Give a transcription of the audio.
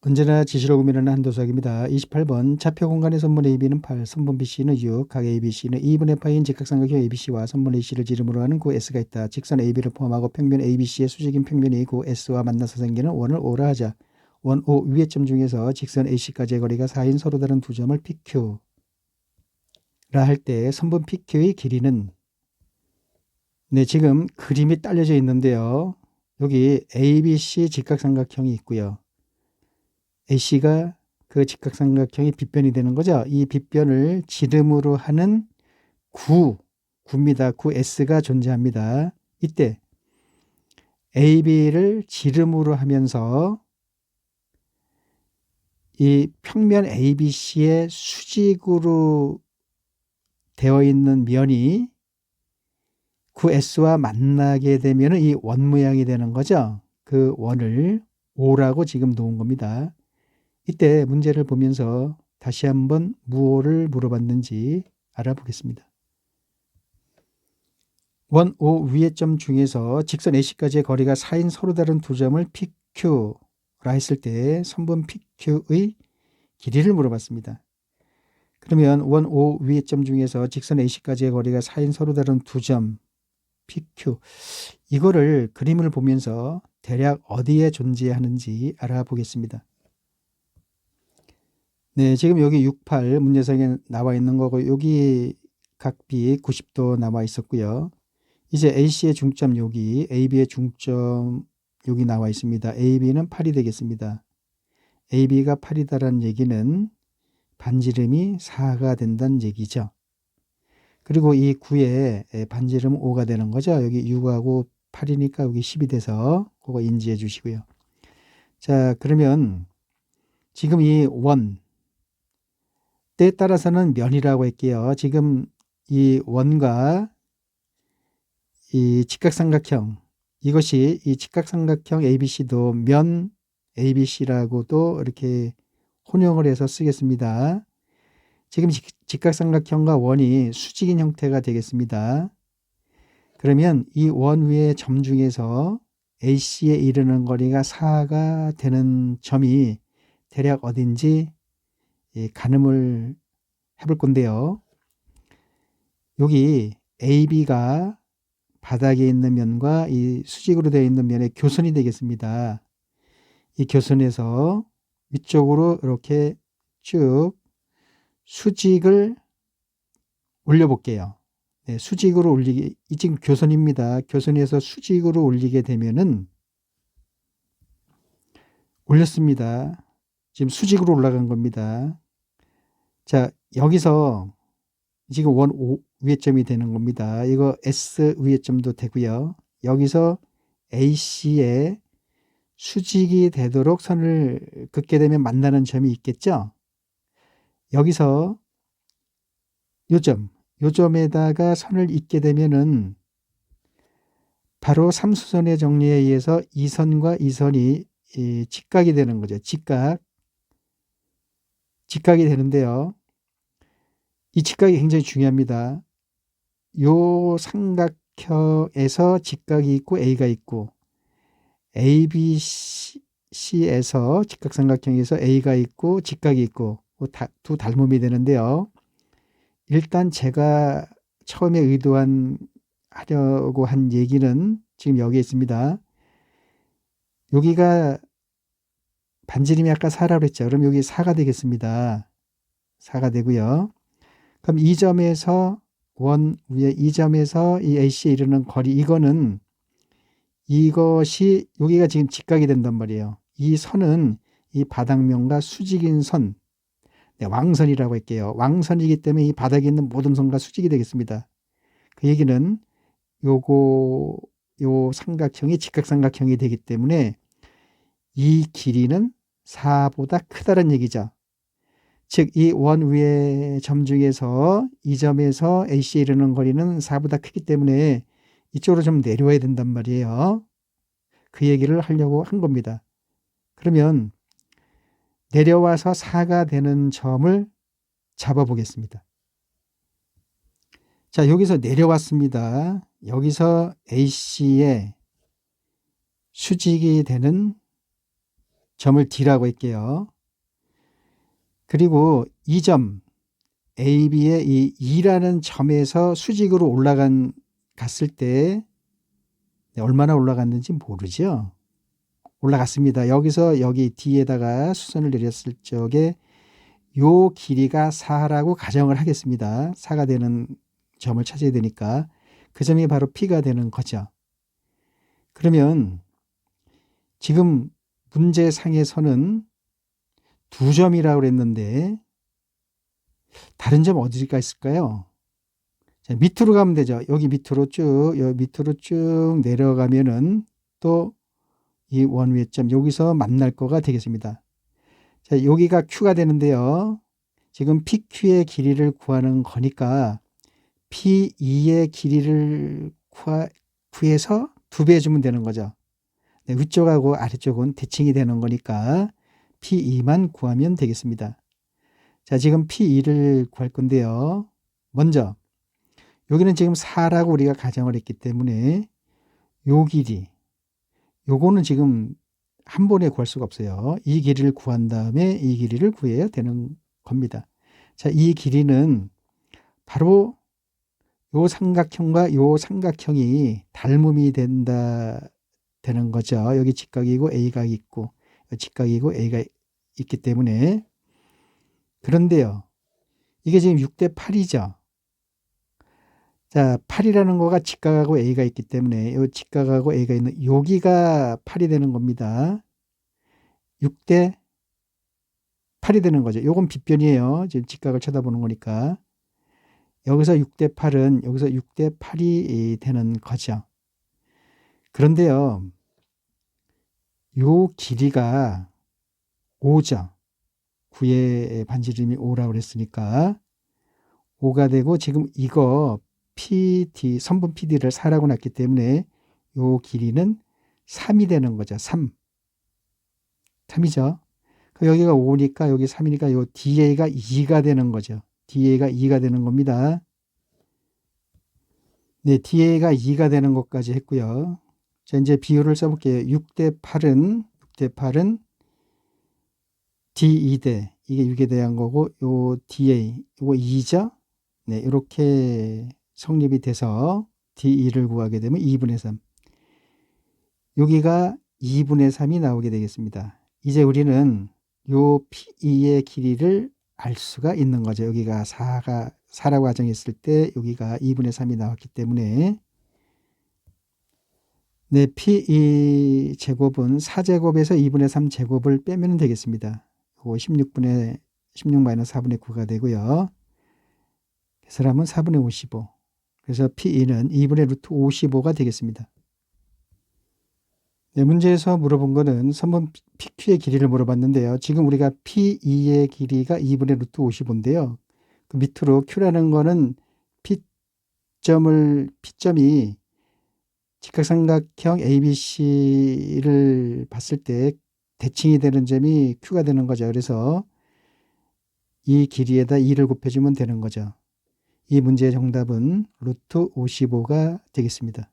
언제나 지시를 고민하는 한도석입니다. 28번 좌표 공간의 선분 AB는 8, 선분 BC는 6, 각 ABC는 2분의 파인 직각삼각형 ABC와 선분 AC를 지름으로 하는 구 S가 있다. 직선 AB를 포함하고 평면 ABC의 수직인 평면이 구 S와 만나서 생기는 원을 O라 하자. 원 O 위의 점 중에서 직선 AC까지의 거리가 4인 서로 다른 두 점을 PQ라 할 때 선분 PQ의 길이는 네, 지금 그림이 딸려져 있는데요. 여기 ABC 직각삼각형이 있고요. AC가 그 직각삼각형의 빗변이 되는 거죠. 이 빗변을 지름으로 하는 구, 구입니다. 구 S가 존재합니다. 이때 AB를 지름으로 하면서 이 평면 ABC의 수직으로 되어 있는 면이 구 S와 만나게 되면 이 원 모양이 되는 거죠. 그 원을 O라고 지금 놓은 겁니다. 이때 문제를 보면서 다시 한번 무엇을 물어봤는지 알아보겠습니다. 원 O 위의 점 중에서 직선 AC까지의 거리가 4인 서로 다른 두 점을 PQ라 했을 때 선분 PQ의 길이를 물어봤습니다. 그러면 원 O 위의 점 중에서 직선 AC까지의 거리가 4인 서로 다른 두 점 PQ 이거를 그림을 보면서 대략 어디에 존재하는지 알아보겠습니다. 네, 지금 여기 68 문제상에 나와 있는 거고 여기 각비 90도 나와 있었고요. 이제 AC의 중점 여기, AB의 중점 여기 나와 있습니다. AB는 8이 되겠습니다. AB가 8이다라는 얘기는 반지름이 4가 된다는 얘기죠. 그리고 이 9에 반지름 5가 되는 거죠. 여기 6하고 8이니까 여기 10이 돼서 그거 인지해 주시고요. 자, 그러면 지금 이 원, 때에 따라서는 면이라고 할게요. 지금 이 원과 이 직각삼각형 이것이 이 직각삼각형 ABC도 면 ABC라고도 이렇게 혼용을 해서 쓰겠습니다. 지금 직각삼각형과 원이 수직인 형태가 되겠습니다. 그러면 이 원 위의 점 중에서 AC에 이르는 거리가 4가 되는 점이 대략 어딘지 가늠을 해볼 건데요. 여기 AB가 바닥에 있는 면과 이 수직으로 되어 있는 면의 교선이 되겠습니다. 이 교선에서 위쪽으로 이렇게 쭉 수직을 올려볼게요. 네, 수직으로 올리기, 이 지금 교선입니다. 교선에서 수직으로 올리게 되면은 올렸습니다. 지금 수직으로 올라간 겁니다. 자, 여기서 지금 원 O 위에점이 되는 겁니다. 이거 S 위에점도 되고요. 여기서 AC에 수직이 되도록 선을 긋게 되면 만나는 점이 있겠죠. 여기서 요점, 요점에다가 선을 잇게 되면은 바로 삼수선의 정리에 의해서 이 선과 이 선이 직각이 되는 거죠. 직각. 직각이 되는데요. 이 직각이 굉장히 중요합니다. 요 삼각형에서 직각이 있고 A가 있고 ABC에서 직각삼각형에서 A가 있고 직각이 있고 뭐두 닮음이 되는데요. 일단 제가 처음에 의도한 하려고 한 얘기는 지금 여기에 있습니다. 여기가 반지름이 아까 4라고 했죠. 그럼 여기 4가 되겠습니다. 4가 되고요. 그럼 이 점에서 원 위에 이 점에서 이 AC에 이르는 거리 이거는 이것이 여기가 지금 직각이 된단 말이에요. 이 선은 이 바닥면과 수직인 선, 네, 왕선이라고 할게요. 왕선이기 때문에 이 바닥에 있는 모든 선과 수직이 되겠습니다. 그 얘기는 요거 요 삼각형이 직각삼각형이 되기 때문에 이 길이는 4보다 크다는 얘기죠. 즉, 이 원 위의 점 중에서 이 점에서 AC에 이르는 거리는 4보다 크기 때문에 이쪽으로 좀 내려와야 된단 말이에요. 그 얘기를 하려고 한 겁니다. 그러면 내려와서 4가 되는 점을 잡아 보겠습니다. 자, 여기서 내려왔습니다. 여기서 AC에 수직이 되는 점을 D라고 할게요. 그리고 이 점 AB의 이 E라는 점에서 수직으로 올라간 갔을 때 네, 얼마나 올라갔는지 모르죠. 올라갔습니다. 여기서 여기 D에다가 수선을 내렸을 적에 요 길이가 4라고 가정을 하겠습니다. 4가 되는 점을 찾아야 되니까 그 점이 바로 P가 되는 거죠. 그러면 지금 문제상에서는 두 점이라고 그랬는데 다른 점 어디가 있을까요? 자, 밑으로 가면 되죠. 여기 밑으로 쭉, 여기 밑으로 쭉 내려가면은 또 이 원위의 점 여기서 만날 거가 되겠습니다. 자, 여기가 Q가 되는데요. 지금 PQ의 길이를 구하는 거니까 P2의 길이를 구해서 두 배 주면 되는 거죠. 네, 위쪽하고 아래쪽은 대칭이 되는 거니까 P2만 구하면 되겠습니다. 자, 지금 P2를 구할 건데요. 먼저 여기는 지금 4라고 우리가 가정을 했기 때문에 요 길이 요거는 지금 한 번에 구할 수가 없어요. 이 길이를 구한 다음에 이 길이를 구해야 되는 겁니다. 자, 이 길이는 바로 요 삼각형과 요 삼각형이 닮음이 된다 되는 거죠. 여기 직각이고 A가 있고 직각이고 A가 있기 때문에 그런데요. 이게 지금 6대 8이죠. 자, 8이라는 거가 직각하고 A가 있기 때문에 이 직각하고 A가 있는 여기가 8이 되는 겁니다. 6대 8이 되는 거죠. 요건 빗변이에요. 지금 직각을 쳐다보는 거니까. 여기서 6대 8은 여기서 6대 8이 되는 거죠. 그런데요. 요 길이가 5죠. 9의 반지름이 5라고 그랬으니까 5가 되고 지금 이거 PD, 선분 PD를 4라고 놨기 때문에 요 길이는 3이 되는 거죠. 3. 3이죠. 여기가 5니까 여기 3이니까 요 DA가 2가 되는 거죠. DA가 2가 되는 겁니다. 네, DA가 2가 되는 것까지 했고요. 자, 이제 비율을 써볼게요. 6대 8은, 6대 8은 D2대, 이게 6에 대한 거고, 요 DA, 요거 2죠? 네, 이렇게 성립이 돼서 D2를 구하게 되면 2분의 3. 여기가 2분의 3이 나오게 되겠습니다. 이제 우리는 요 P2의 길이를 알 수가 있는 거죠. 여기가 4가 4라고 가정했을 때 여기가 2분의 3이 나왔기 때문에 네, P2 제곱은 4제곱에서 2분의 3 제곱을 빼면 되겠습니다. 요거 16분의 16-4분의 9가 되고요. 계산하면 4분의 55. 그래서 P2는 2분의 루트 55가 되겠습니다. 네, 문제에서 물어본 거는 선분 PQ의 길이를 물어봤는데요. 지금 우리가 P2의 길이가 2분의 루트 55인데요. 그 밑으로 Q라는 거는 P점을, P점이 직각삼각형 ABC를 봤을 때 대칭이 되는 점이 Q가 되는 거죠. 그래서 이 길이에다 2를 곱해주면 되는 거죠. 이 문제의 정답은 루트 55가 되겠습니다.